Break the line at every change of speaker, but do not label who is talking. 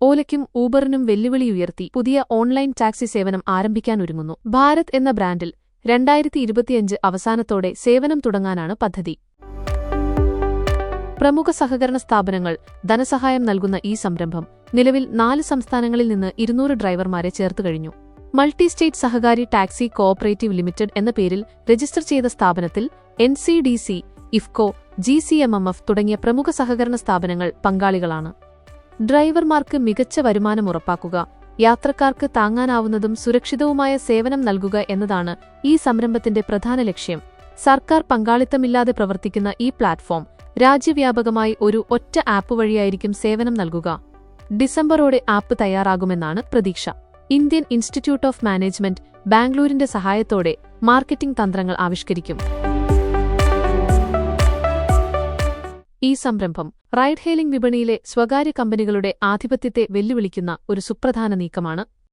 ഓലയ്ക്കും ഊബറിനും വെല്ലുവിളി ഉയർത്തി പുതിയ ഓൺലൈൻ ടാക്സി സേവനം ആരംഭിക്കാനൊരുങ്ങുന്നു ഭാരത് എന്ന ബ്രാൻഡിൽ രണ്ടായിരത്തി ഇരുപത്തിയഞ്ച് അവസാനത്തോടെ സേവനം തുടങ്ങാനാണ് പദ്ധതി. പ്രമുഖ സഹകരണ സ്ഥാപനങ്ങൾ ധനസഹായം നൽകുന്ന ഈ സംരംഭം നിലവിൽ നാല് സംസ്ഥാനങ്ങളിൽ നിന്ന് ഇരുന്നൂറ് ഡ്രൈവർമാരെ ചേർത്തു കഴിഞ്ഞു. Multi state Sahakari taxi cooperative limited എന്ന പേരിൽ രജിസ്റ്റർ ചെയ്ത സ്ഥാപനത്തിൽ N C D C IFFCO G C M M F തുടങ്ങിയ പ്രമുഖ സഹകരണ സ്ഥാപനങ്ങൾ പങ്കാളികളാണ്. ഡ്രൈവർമാർക്ക് മികച്ച വരുമാനം ഉറപ്പാക്കുക യാത്രക്കാർക്ക് താങ്ങാനാവുന്നതും സുരക്ഷിതവുമായ സേവനം നൽകുക എന്നതാണ് ഈ സംരംഭത്തിന്റെ പ്രധാന ലക്ഷ്യം. സർക്കാർ പങ്കാളിത്തമില്ലാതെ പ്രവർത്തിക്കുന്ന ഈ പ്ലാറ്റ്ഫോം രാജ്യവ്യാപകമായി ഒരു ഒറ്റ ആപ്പ് വഴിയായിരിക്കും സേവനം നൽകുക. ഡിസംബറോടെ ആപ്പ് തയ്യാറാകുമെന്നാണ് പ്രതീക്ഷ. ഇന്ത്യൻ ഇൻസ്റ്റിറ്റ്യൂട്ട് ഓഫ് മാനേജ്മെന്റ് ബാംഗ്ലൂരിന്റെ സഹായത്തോടെ മാർക്കറ്റിംഗ് തന്ത്രങ്ങൾ ആവിഷ്കരിക്കും. സംരംഭം റൈഡ് ഹെയിലിംഗ് വിപണിയിലെ സ്വകാര്യ കമ്പനികളുടെ ആധിപത്യത്തെ വെല്ലുവിളിക്കുന്ന ഒരു സുപ്രധാന നീക്കമാണ്.